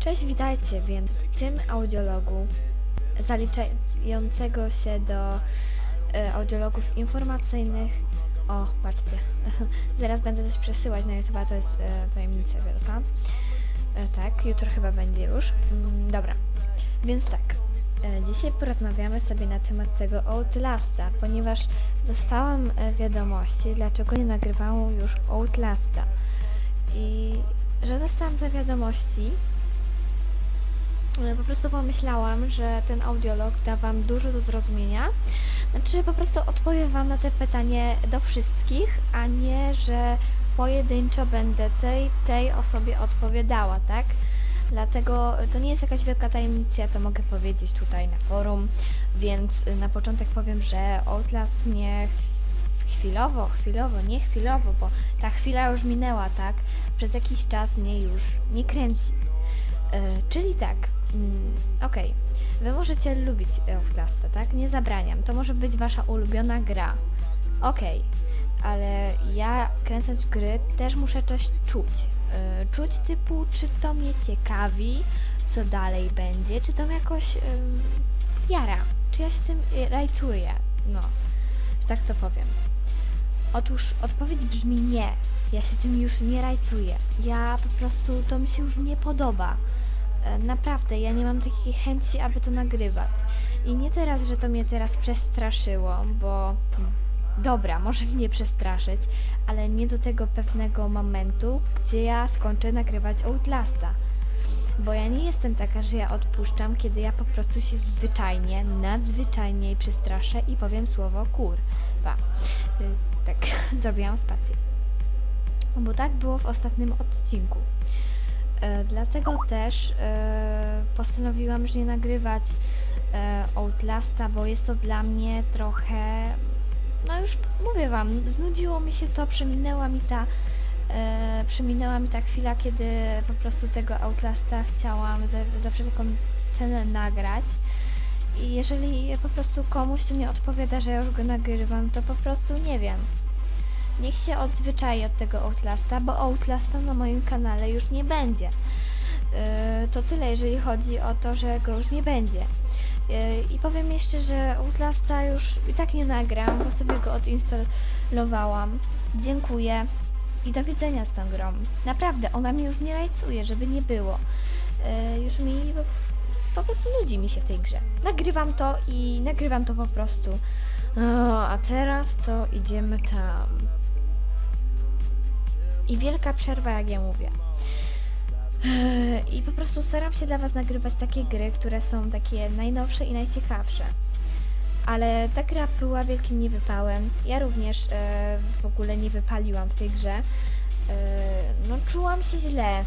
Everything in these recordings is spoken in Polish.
Cześć, witajcie więc w tym audiologu zaliczającego się do e, audiologów informacyjnych. O, patrzcie, zaraz będę coś przesyłać na YouTube, to jest e, tajemnica wielka. E, tak, jutro chyba będzie już. Mm, dobra, więc tak. E, Dzisiaj porozmawiamy sobie na temat tego Outlasta, ponieważ dostałam wiadomości, dlaczego nie nagrywałam już Outlasta. I że dostałam te wiadomości, po prostu pomyślałam, że ten audiolog da Wam dużo do zrozumienia. Znaczy, po prostu odpowiem Wam na te pytanie do wszystkich, a nie, że pojedynczo będę tej, tej osobie odpowiadała, tak? Dlatego to nie jest jakaś wielka tajemnica, to mogę powiedzieć tutaj na forum, więc y, na początek powiem, że Outlast mnie chwilowo, chwilowo, nie chwilowo, bo ta chwila już minęła, tak? Przez jakiś czas mnie już nie kręci. E, czyli tak, mm, okej, wy możecie lubić Outlasta, tak? Nie zabraniam, to może być wasza ulubiona gra. Okej, ale ja kręcąc gry też muszę coś czuć. E, czuć typu, czy to mnie ciekawi, co dalej będzie, czy to mnie jakoś em, jara, czy ja się tym y, rajcuję, no, że tak to powiem. Otóż odpowiedź brzmi nie. Ja się tym już nie rajcuję. Ja po prostu to mi się już nie podoba. E, Naprawdę, ja nie mam takiej chęci, aby to nagrywać. I nie teraz, że to mnie teraz przestraszyło, bo dobra, może mnie przestraszyć, ale nie do tego pewnego momentu, gdzie ja skończę nagrywać Outlasta. Bo ja nie jestem taka, że ja odpuszczam, kiedy ja po prostu się zwyczajnie, nadzwyczajnie przestraszę i powiem słowo kurwa. Y, tak, zrobiłam spację. Bo tak było w ostatnim odcinku. E, dlatego też e, postanowiłam, że nie nagrywać e, Outlasta, bo jest to dla mnie trochę. No już mówię wam, znudziło mi się to, przeminęła mi ta. E, przeminęła mi ta chwila, kiedy po prostu tego Outlasta chciałam za, za wszelką cenę nagrać. I jeżeli po prostu komuś to nie odpowiada, że ja już go nagrywam, to po prostu nie wiem. Niech się odzwyczai od tego Outlasta, bo Outlasta na moim kanale już nie będzie. Yy, to tyle, jeżeli chodzi o to, że go już nie będzie. Yy, I powiem jeszcze, że Outlasta już i tak nie nagram, bo sobie go odinstalowałam. Dziękuję i do widzenia z tą grą. Naprawdę, ona mnie już nie rajcuje, żeby nie było. Yy, już mi po prostu nudzi mi się w tej grze. Nagrywam to i nagrywam to po prostu. O, a teraz to idziemy tam. I wielka przerwa, jak ja mówię. Eee, I po prostu staram się dla Was nagrywać takie gry, które są takie najnowsze i najciekawsze. Ale ta gra była wielkim niewypałem. Ja również e, w ogóle nie wypaliłam w tej grze. E, no, czułam się źle,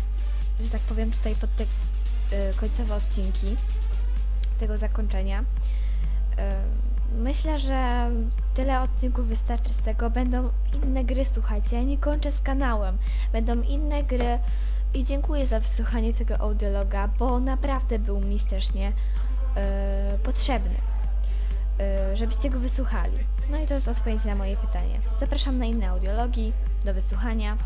że tak powiem, tutaj pod te e, końcowe odcinki tego zakończenia. E, Myślę, że tyle odcinków wystarczy z tego. Będą inne gry, słuchajcie. Ja nie kończę z kanałem. Będą inne gry i dziękuję za wysłuchanie tego audiologa, bo naprawdę był mi strasznie e, potrzebny, e, żebyście go wysłuchali. No i to jest odpowiedź na moje pytanie. Zapraszam na inne audiologi, do wysłuchania.